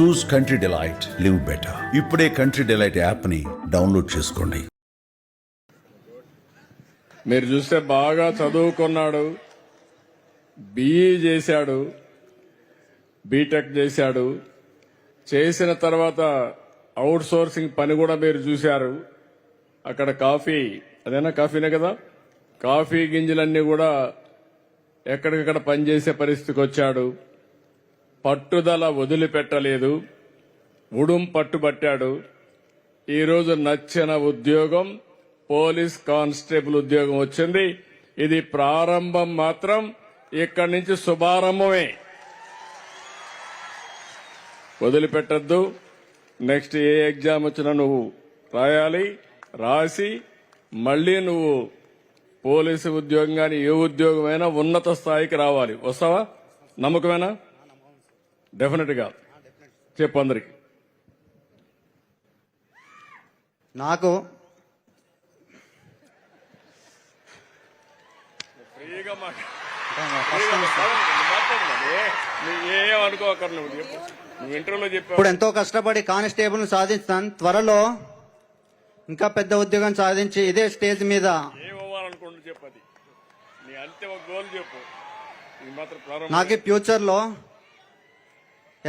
Choose country delight live better ఇప్పుడే country delight యాప్ని download చేసుకోండి. మీరు చూస్తే బాగా చదువుకున్నాడు. బీఈ చేశాడు. బీటెక్ చేశాడు. చేసిన తర్వాత అవుట్ సోర్సింగ్ పని కూడా మీరు చూశారు. అక్కడ కాఫీ అదేనా కాఫీనే కదా? కాఫీ గింజలన్నీ కూడా ఎక్కడికక్కడ పనిచేసే పరిస్థితికి వచ్చాడు. పట్టుదల వదిలిపెట్టలేదు. ఉడుం పట్టుబట్టాడు. ఈరోజు నచ్చిన ఉద్యోగం పోలీస్ కానిస్టేబుల్ ఉద్యోగం వచ్చింది. ఇది ప్రారంభం మాత్రం ఇక్కడి నుంచి శుభారంభమే. వదిలిపెట్టద్దు. నెక్స్ట్ ఏ ఎగ్జామ్ వచ్చినా నువ్వు రాయాలి రాసి మళ్ళీ నువ్వు పోలీసు ఉద్యోగం కానీ ఏ ఉద్యోగమైనా ఉన్నత స్థాయికి రావాలి. వస్తావా? నమ్మకమేనా? డెఫినెట్గా చెప్పు అందరికి. నాకు ఇప్పుడు ఎంతో కష్టపడి కానిస్టేబుల్ సాధిస్తాను త్వరలో ఇంకా పెద్ద ఉద్యోగం సాధించి ఇదే స్టేజ్ మీద నాకు ఫ్యూచర్లో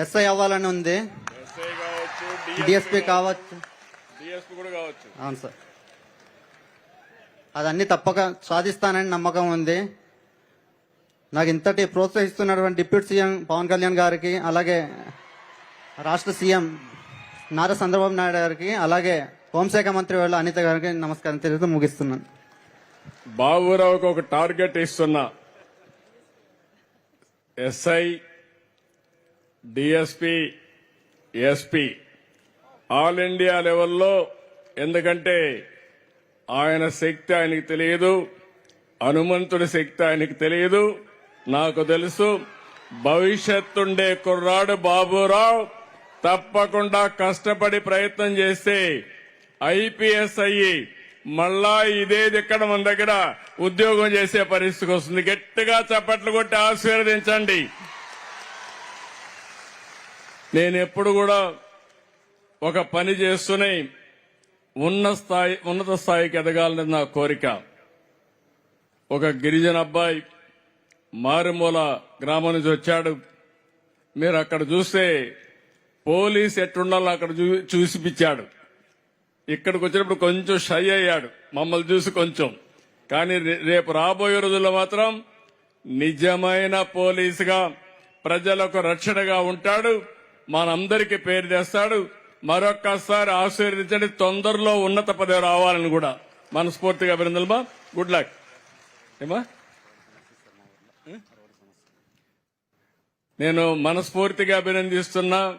ఎస్ఐ అవ్వాలని ఉంది. డిఎస్పీ కావచ్చు. అవును సార్. అదన్నీ తప్పక సాధిస్తానని నమ్మకం ఉంది. నాకు ఇంతటి ప్రోత్సహిస్తున్నటువంటి డిప్యూటీ సీఎం పవన్ కళ్యాణ్ గారికి అలాగే రాష్ట్ర సీఎం నారా చంద్రబాబు నాయుడు గారికి అలాగే హోంశాఖ మంత్రి వాళ్ళ అనిత గారికి నమస్కారం తెలుగుతూ ముగిస్తున్నాను. బాబురావుకి ఒక టార్గెట్ ఇస్తున్నా. SI DSP SP all India లెవెల్లో ఎందుకంటే ఆయన శక్తి ఆయనకి తెలియదు హనుమంతుడి శక్తి ఆయనకి తెలియదు. నాకు తెలుసు భవిష్యత్తుండే కుర్రాడు బాబురావు తప్పకుండా కష్టపడి ప్రయత్నం చేస్తే ఐపీఎస్ అయ్యి మళ్ళా ఇదేది ఇక్కడ మన దగ్గర ఉద్యోగం చేసే పరిస్థితికి వస్తుంది. గట్టిగా చప్పట్లు కొట్టి ఆశీర్వదించండి. నేను ఎప్పుడు కూడా ఒక పని చేస్తూనే ఉన్న స్థాయి ఉన్నత స్థాయికి ఎదగాలని నా కోరిక. ఒక గిరిజన అబ్బాయి మారుమూల గ్రామం నుంచి వచ్చాడు. మీరు అక్కడ చూస్తే పోలీస్ ఎట్టుండాలో అక్కడ చూ- చూసిపిచ్చాడు. ఇక్కడికి వచ్చినప్పుడు కొంచెం షై అయ్యాడు. మమ్మల్ని చూసి కొంచెం. కానీ రే- రేపు రాబోయే రోజుల్లో మాత్రం నిజమైన పోలీసుగా ప్రజలకు రక్షణగా ఉంటాడు. మనందరికీ పేరు తెస్తాడు. మరొక్కసారి ఆశీర్వదించండి. తొందరలో ఉన్నత పదవి రావాలని కూడా మనస్ఫూర్తిగా అభినందనమా గుడ్ లక్ ఏమా నేను మనస్ఫూర్తిగా అభినందిస్తున్నా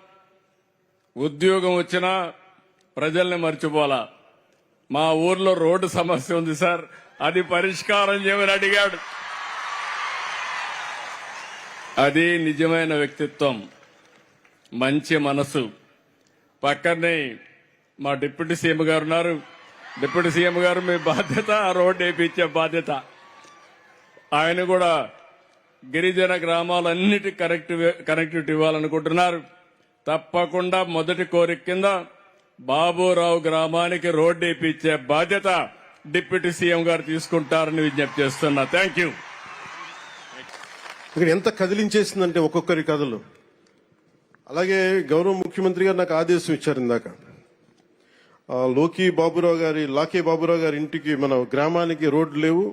ఉద్యోగం వచ్చినా ప్రజల్ని మర్చిపోలా మా ఊర్లో రోడ్డు సమస్య ఉంది సార్. అది పరిష్కారం చేయమని అడిగాడు. అది నిజమైన వ్యక్తిత్వం. మంచి మనసు. పక్కనే మా డిప్యూటీ సీఎం గారు ఉన్నారు. డిప్యూటీ సీఎం గారు మీ బాధ్యత ఆ రోడ్డు వేయించే బాధ్యత. ఆయన కూడా గిరిజన గ్రామాలన్నిటి కనెక్టి కనెక్టివిటీ ఇవ్వాలనుకుంటున్నారు. తప్పకుండా మొదటి కోరిక కింద బాబురావు గ్రామానికి రోడ్డు వేయించే బాధ్యత డిప్యూటీ సీఎం గారు తీసుకుంటారని విజ్ఞప్తి చేస్తున్నా. Thank you. ఇక్కడ ఎంత కదిలించేసిందంటే ఒక్కొక్కరి కథలు. అలాగే గౌరవ ముఖ్యమంత్రి గారు నాకు ఆదేశం ఇచ్చారు ఇందాక. లోకి బాబురావు గారి లాకే బాబురావు గారి ఇంటికి మన గ్రామానికి రోడ్లు లేవు.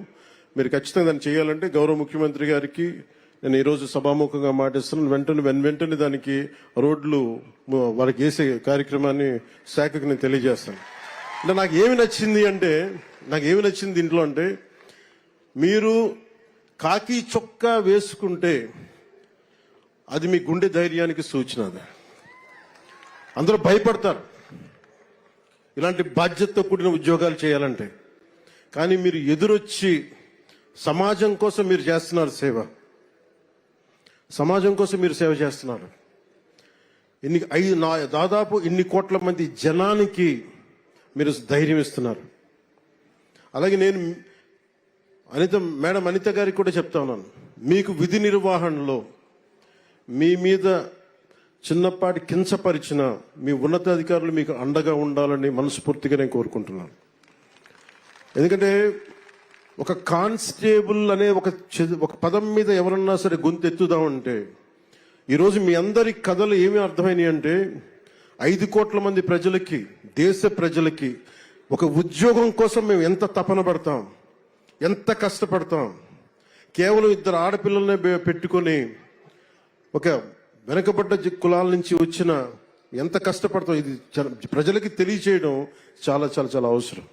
మీరు ఖచ్చితంగా దాన్ని చేయాలంటే గౌరవ ముఖ్యమంత్రి గారికి నేను ఈరోజు సభాముఖంగా మాటిస్తున్నాను. వెంటనే వెన్ వెంటనే దానికి రోడ్లు వారికి వేసే కార్యక్రమాన్ని శాఖకు నేను తెలియజేస్తాను. అంటే నాకు ఏమి నచ్చింది అంటే నాకు ఏమి నచ్చింది దీంట్లో అంటే మీరు కాకి చొక్కా వేసుకుంటే అది మీ గుండె ధైర్యానికి సూచన అది. అందరూ భయపడతారు. ఇలాంటి బాధ్యతతో కూడిన ఉద్యోగాలు చేయాలంటే. కానీ మీరు ఎదురొచ్చి సమాజం కోసం మీరు చేస్తున్నారు సేవ. సమాజం కోసం మీరు సేవ చేస్తున్నారు. ఇన్ని ఐదు నా దాదాపు ఇన్ని కోట్ల మంది జనానికి మీరు ధైర్యం ఇస్తున్నారు. అలాగే నేను అనిత మేడం అనిత గారికి కూడా చెప్తా ఉన్నాను. మీకు విధి నిర్వహణలో మీ మీద చిన్నపాటి కించపరిచిన మీ ఉన్నతాధికారులు మీకు అండగా ఉండాలని మనస్ఫూర్తిగా నేను కోరుకుంటున్నాను. ఎందుకంటే ఒక కానిస్టేబుల్ అనే ఒక ఒక పదం మీద ఎవరన్నా సరే గొంతెత్తుదామంటే ఈరోజు మీ అందరి కథలు ఏమి అర్థమైనాయి అంటే ఐదు కోట్ల మంది ప్రజలకి దేశ ప్రజలకి ఒక ఉద్యోగం కోసం మేము ఎంత తపన పడతాం ఎంత కష్టపడతాం కేవలం ఇద్దరు ఆడపిల్లల్ని పెట్టుకొని ఒక వెనకబడ్డ కులాల నుంచి వచ్చిన ఎంత కష్టపడతాం ఇది ప్రజలకి తెలియచేయడం చాలా చాలా చాలా అవసరం.